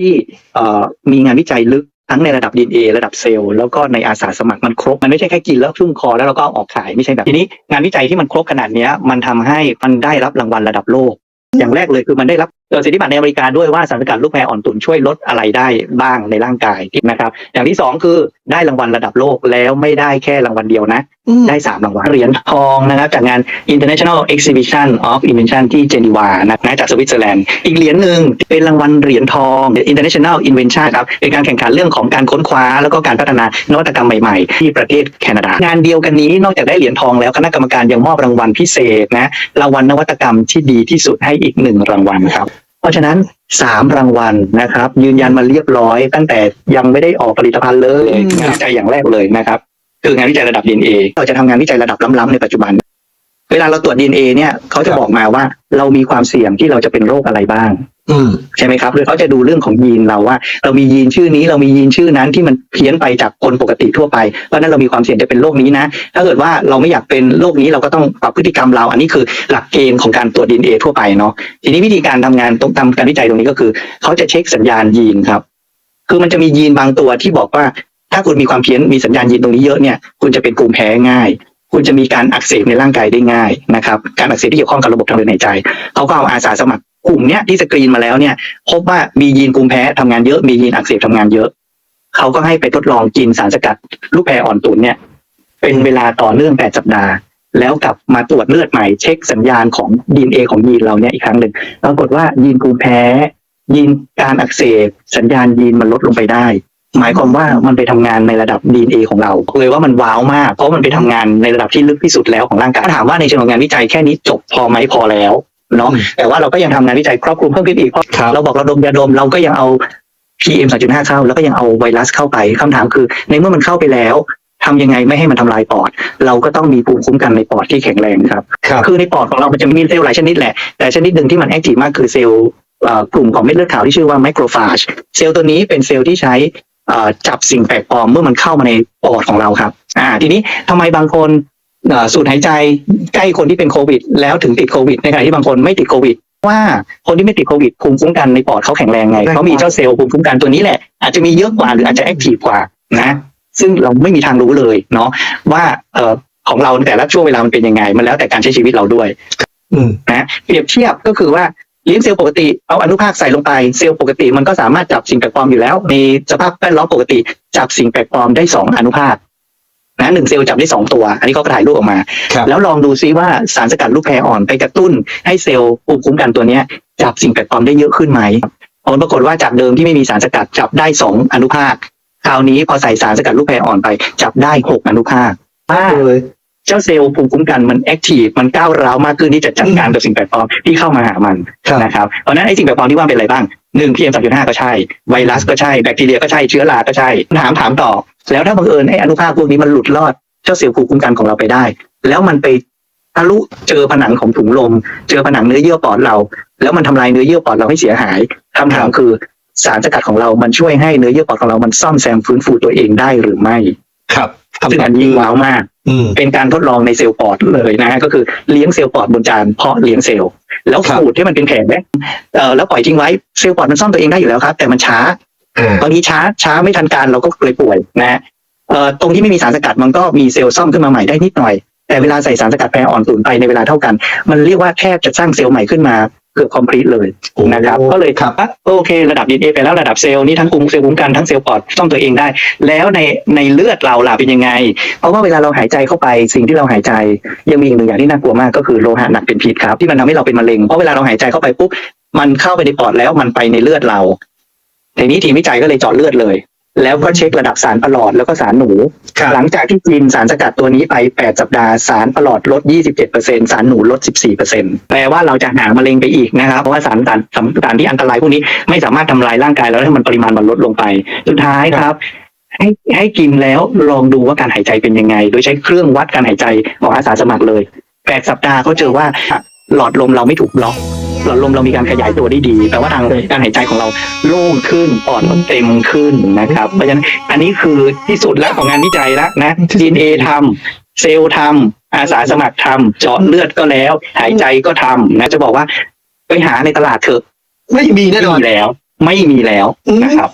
ที่มีงานวิจัยลึกทั้งในระดับ DNA ระดับเซลล์แล้วก็ในอาสาสมัครมันครบ มันไม่ใช่แค่กินแล้วชุ่มคอแล้วเราก็เอาออกขายไม่ใช่แบบทีนี้งานวิจัยที่มันครบขนาดนี้มันทำให้มันได้รับรางวัลระดับโลก อย่างแรกเลยคือมันได้รับ สิทธิบัตรในอเมริกาด้วยว่าสารสกัดลูกแพรอ่อนตุ๋นช่วยลดอะไรได้บ้างในร่างกายนะครับอย่างที่สองคือได้รางวัลระดับโลกแล้วไม่ได้แค่รางวัลเดียวนะอืมได้สามรางวัลเหรียญทองนะครับจากงาน International Exhibition of Invention ที่เจนีวานะจากสวิตเซอร์แลนด์อีกเหรียญหนึ่งเป็นรางวัลเหรียญทอง International Invention ครับเป็นการแข่งขันเรื่องของการค้นคว้า แล้วก็การพัฒนานวัตกรรมใหม่ๆ ที่ประเทศแคนาดางานเดียวกันนี้นอกจากได้เหรียญทองแล้วคณะกรรมการยังมอบรางวัลพิเศษนะรางวัลนวัตกรรมที่ดีที่สุดให้อีกหนึ่งรางวัลครับ เพราะฉะนั้นสามรางวัลนะครับ ยืนยันมาเรียบร้อย ตั้งแต่ยังไม่ได้ออกผลิตภัณฑ์เลยอืมงานวิจัยอย่างแรกเลยนะครับ คืองานวิจัยระดับ DNA เราจะทำงานวิจัยระดับล้ำๆในปัจจุบัน เวลาเราตรวจ DNA เนี่ยเขาจะบอกมาว่าเรามีความเสี่ยงที่เราจะเป็นโรคอะไรบ้าง อืมใช่ไหมครับหรือเขาจะดูเรื่องของยีนเราว่า เรามียีนชื่อนี้เรามียีนชื่อนั้นที่มันเพี้ยนไปจากคนปกติทั่วไปเพราะฉะนั้นเรามีความเสี่ยงจะเป็นโรคนี้นะ ถ้าเกิดว่าเราไม่อยากเป็นโรคนี้เราก็ต้องปรับพฤติกรรมเรา อันนี้คือหลักเกณฑ์ของการตรวจ DNA ทั่วไปเนาะทีนี้วิธีการทำงานตรงทำการวิจัยตรงนี้ก็คือเขาจะเช็คสัญญาณยีนครับ คือมันจะมียีนบางตัวที่บอกว่าถ้าคุณมีความเพี้ยนมีสัญญาณยีนตรงนี้เยอะเนี่ยคุณจะเป็นกลุ่มแพ้ง่าย คุณจะมีการอักเสบในร่างกายได้ง่ายนะครับ การอักเสบที่เกี่ยวข้องกับระบบทางเดินหายใจเขาก็เอาอาสาสมัครกลุ่มเนี้ยที่สกรีนมาแล้วเนี่ย พบว่ามียีนกลุ่มแพ้ทำงานเยอะมียีนอักเสบทำงานเยอะเขาก็ให้ไปทดลองกินสารสกัดลูกแพรอ่อนตุ๋นเนี่ย เป็นเวลาต่อเนื่องแปดสัปดาห์ แล้วกลับมาตรวจเลือดใหม่เช็คสัญญาณของดีเอของยีนเราเนี่ยอีกครั้งหนึ่งปรากฏว่ายีนกลุ่มแพ้ยีนการอักเสบสัญญาณยีนมันลดลงไปได้ หมายความว่ามันไปทำงานในระดับ DNA ของเราเลยว่ามันว้าวมาก เพราะมันไปทำงานในระดับที่ลึกที่สุดแล้วของร่างกายถ้าถามว่าในเชิงของงานวิจัยแค่นี้จบพอไหมพอแล้วเนาะอืมแต่ว่าเราก็ยังทำงานวิจัยครอบคลุมเพิ่มขึ้นอีกเพราะครับเราบอกเราดมยาดมเราก็ยังเอา PM 2.5 เข้า แล้วก็ยังเอาไวรัสเข้าไปคำถามคือ ในเมื่อมันเข้าไปแล้วทำยังไงไม่ให้มันทำลายปอด เราก็ต้องมีภูมิคุ้มกันในปอดที่แข็งแรงครับครับคือในปอดของเรามันจะมีเซลล์หลายชนิดแหละ แต่ชนิดหนึ่งที่มันแอคทีฟมากคือเซลล์เอ่อกลุ่มของเม็ดเลือดขาวที่ชื่อว่าไมโครฟาจเซลล์ตัวนี้เป็นเซลล์ที่ใช้เอ่อ จับสิ่งแปลกปลอมเมื่อมันเข้ามาในปอดของเราครับอ่าทีนี้ทำไมบางคนเอ่อสูดหายใจใกล้คนที่เป็นโควิด แล้วถึงติดโควิดในขณะที่บางคนไม่ติดโควิดว่าคนที่ไม่ติดโควิดภูมิคุ้มกันในปอดเขาแข็งแรงไงเขามีเจ้าเซลล์ภูมิคุ้มกันตัวนี้แหละ อาจจะมีเยอะกว่าหรืออาจจะแอคทีฟกว่านะ ซึ่งเราไม่มีทางรู้เลยเนาะว่าเอ่อของเราแต่ละช่วงเวลามันเป็นยังไง มันแล้วแต่การใช้ชีวิตเราด้วยอืมนะเปรียบเทียบก็คือว่า เลี้ยงเซลล์ปกติเอาอนุภาคใส่ลงไปเซลล์ปกติ มันก็สามารถจับสิ่งแปลกปลอมอยู่แล้วในสภาพแวดล้อมปกติ จับสิ่งแปลกปลอมได้สองอนุภาคนะหนึ่งเซลล์จับได้สองตัว อันนี้เขาก็ถ่ายรูปออกมาครับแล้วลองดูซิว่าสารสกัดลูกแพรอ่อนไปกระตุ้นให้เซลล์ภูมิคุ้มกันตัวเนี้ย จับสิ่งแปลกปลอมได้เยอะขึ้นไหมผลปรากฏว่าจากเดิมที่ไม่มีสารสกัดจับได้สองอนุภาค คราวนี้พอใส่สารสกัดลูกแพรอ่อนไป จับได้หกอนุภาคว่าเลย เจ้าเซลล์ภูมิคุ้มกันมันแอคทีฟมันก้าวร้าวมากขึ้นที่จะจัดการกับสิ่งแปลกปลอมที่เข้ามาหามันครับ นะครับเพราะฉะนั้นไอ้สิ่งแปลกปลอมที่ว่าเป็นอะไรบ้างหนึ่งพีเอ็มสามจุดห้าก็ใช่ ไวรัสก็ใช่แบคทีเรียก็ใช่เชื้อราก็ใช่ถามถามต่อ แล้วถ้าบังเอิญไอ้อนุภาคพวกนี้มันหลุดรอดเจ้าเซลล์ภูมิคุ้มกันของเราไปได้ แล้วมันไปทะลุเจอผนังของถุงลม เจอผนังเนื้อเยื่อปอดเรา แล้วมันทำลายเนื้อเยื่อปอดเราให้เสียหายคำถามคือสารสกัดของเรา มันช่วยให้เนื้อเยื่อปอดของเรา มันซ่อมแซมฟื้นฟูตัวเองได้หรือไม่ ครับ ซึ่งอันนี้ว้าวมากอืมเป็นการทดลองในเซลล์ปอดเลยนะฮะก็คือเลี้ยงเซลล์ปอดบนจานเพาะเลี้ยงเซลล์แล้วครับขูดให้มันเป็นแผงเอ่อแล้วปล่อยทิ้งไว้เซลล์ปอดมันซ่อมตัวเองได้อยู่แล้วครับ แต่มันช้าอ่าบางทีช้าช้าไม่ทันการเราก็เลยป่วยนะฮะเอ่อตรงที่ไม่มีสารสกัดมันก็มีเซลล์ซ่อมขึ้นมาใหม่ได้นิดหน่อย แต่เวลาใส่สารสกัดแปรอ่อนตุ๋นไปในเวลาเท่ากัน มันเรียกว่าแทบจะสร้างเซลล์ใหม่ขึ้นมา เกือบคอมพลีทเลยนะครับ ก็เลยครับอะโอเคระดับ DNA ไปแล้วระดับเซลล์นี่ทั้งกลุ่มเซลล์คุ้มกันทั้งเซลล์ปอดซ่อมตัวเองได้ แล้วในในเลือดเราล่ะเป็นยังไง เพราะว่าเวลาเราหายใจเข้าไปสิ่งที่เราหายใจ ยังมีอีกหนึ่งอย่างที่น่ากลัวมากก็คือโลหะหนักเป็นพิษครับที่มันทำให้เราเป็นมะเร็งเพราะเวลาเราหายใจเข้าไปปุ๊บมันเข้าไปในปอดแล้วมันไปในเลือดเราทีนี้ทีมวิจัยก็เลยเจาะเลือดเลย แล้วก็เช็คระดับสารประหลอดแล้วก็สารหนูครับหลังจากที่กินสารสกัดตัวนี้ไป 8 สัปดาห์สารประหลอดลด 27%สารหนูลด 14%แปลว่าเราจะห่างมะเร็งไปอีกนะครับเพราะว่าสารสารสารสารที่อันตรายพวกนี้ไม่สามารถทำลายร่างกายแล้วให้มันปริมาณมันลดลงไป สุดท้ายครับให้ให้กินแล้วลองดูว่าการหายใจเป็นยังไง โดยใช้เครื่องวัดการหายใจของอาสาสมัครเลย8สัปดาห์เขาเจอว่า หลอดลมเราไม่ถูกบล็อก หลอดลมเรามีการขยายตัวได้ดีแปลว่าทางการหายใจของเราโล่งขึ้นปอดเราเต็มขึ้นนะครับ เพราะฉะนั้นอันนี้คือที่สุดแล้วของงานวิจัยแล้วนะ DNA ทำเซลล์ทำอาสาสมัครทำเจาะเลือดก็แล้ว หายใจก็ทำนะจะบอกว่าไปหาในตลาดเถอะไม่มีแน่นอนมีแล้ว ไม่มีแล้วนะครับ